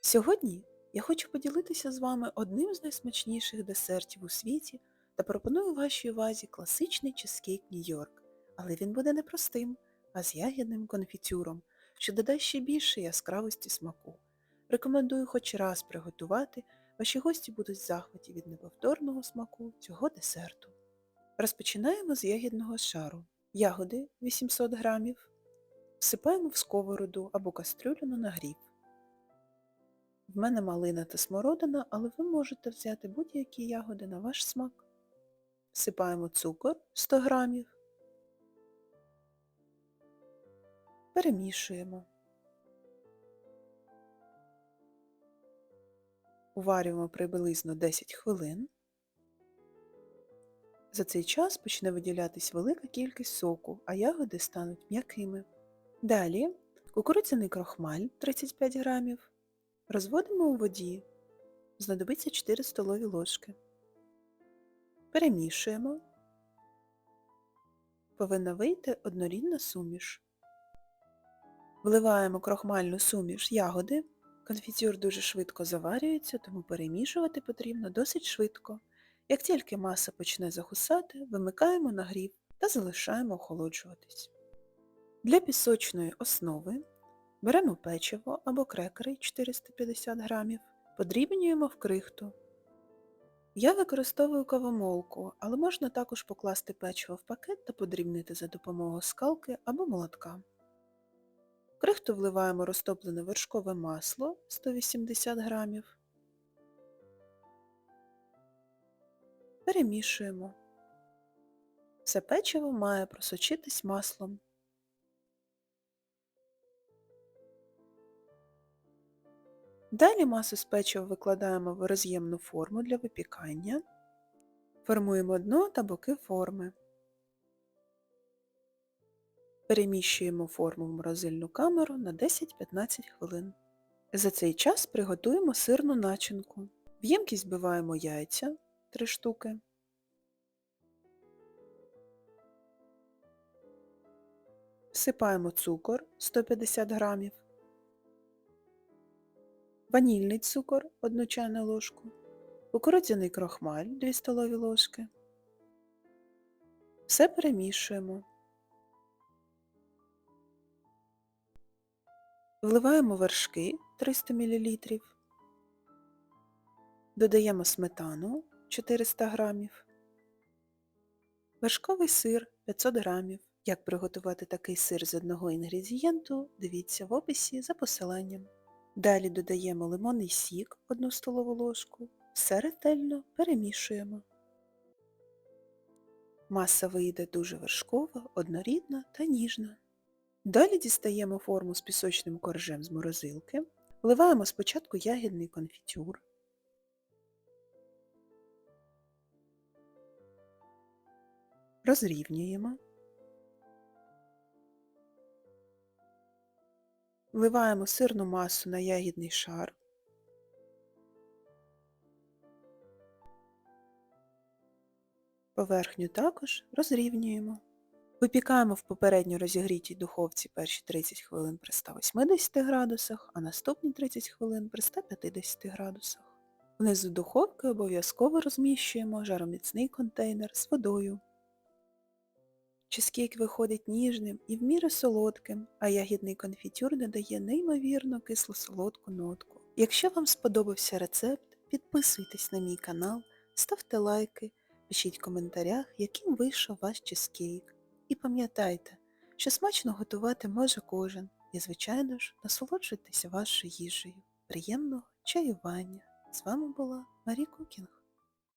Сьогодні я хочу поділитися з вами одним з найсмачніших десертів у світі та пропоную вашій увазі класичний чизкейк Нью-Йорк. Але він буде не простим, а з ягідним конфітюром, що додасть ще більше яскравості смаку. Рекомендую хоч раз приготувати, ваші гості будуть в захваті від неповторного смаку цього десерту. Розпочинаємо з ягідного шару. Ягоди 800 грамів. Всипаємо в сковороду або кастрюлю на нагрів. В мене малина та смородина, але ви можете взяти будь-які ягоди на ваш смак. Всипаємо цукор 100 грамів. Перемішуємо. Уварюємо приблизно 10 хвилин. За цей час почне виділятись велика кількість соку, а ягоди стануть м'якими. Далі кукурудзяний крохмаль 35 грамів. Розводимо у воді. Знадобиться 4 столові ложки. Перемішуємо. Повинна вийти однорідна суміш. Вливаємо крохмальну суміш ягоди. Конфітюр дуже швидко заварюється, тому перемішувати потрібно досить швидко. Як тільки маса почне загусати, вимикаємо нагрів та залишаємо охолоджуватись. Для пісочної основи беремо печиво або крекери 450 грамів, подрібнюємо в крихту. Я використовую кавомолку, але можна також покласти печиво в пакет та подрібнити за допомогою скалки або молотка. В крихту вливаємо розтоплене вершкове масло 180 грамів. Перемішуємо. Все печиво має просочитись маслом. Далі масу з печива викладаємо в роз'ємну форму для випікання. Формуємо дно та боки форми. Переміщуємо форму в морозильну камеру на 10-15 хвилин. За цей час приготуємо сирну начинку. В ємкість вбиваємо яйця 3 штуки. Всипаємо цукор 150 грамів ванільний цукор 1 чайну ложку, кукурудзяний крохмаль 2 столові ложки. Все перемішуємо. Вливаємо вершки 300 мл, додаємо сметану 400 г, вершковий сир 500 г. Як приготувати такий сир з одного інгредієнту, дивіться в описі за посиланням. Далі додаємо лимонний сік 1 столову ложку, все ретельно перемішуємо. Маса вийде дуже вершкова, однорідна та ніжна. Далі дістаємо форму з пісочним коржем з морозилки, вливаємо спочатку ягідний конфітюр, розрівнюємо. Вливаємо сирну масу на ягідний шар. Поверхню також розрівнюємо. Випікаємо в попередньо розігрітій духовці перші 30 хвилин при 180 градусах, а наступні 30 хвилин при 150 градусах. Внизу духовки обов'язково розміщуємо жароміцний контейнер з водою. Чизкейк виходить ніжним і в міру солодким, а ягідний конфітюр додає неймовірно кисло-солодку нотку. Якщо вам сподобався рецепт, підписуйтесь на мій канал, ставте лайки, пишіть в коментарях, яким вийшов ваш чизкейк. І пам'ятайте, що смачно готувати може кожен. І, звичайно ж, насолоджуйтеся вашою їжею. Приємного чаювання! З вами була Марі Кукінг.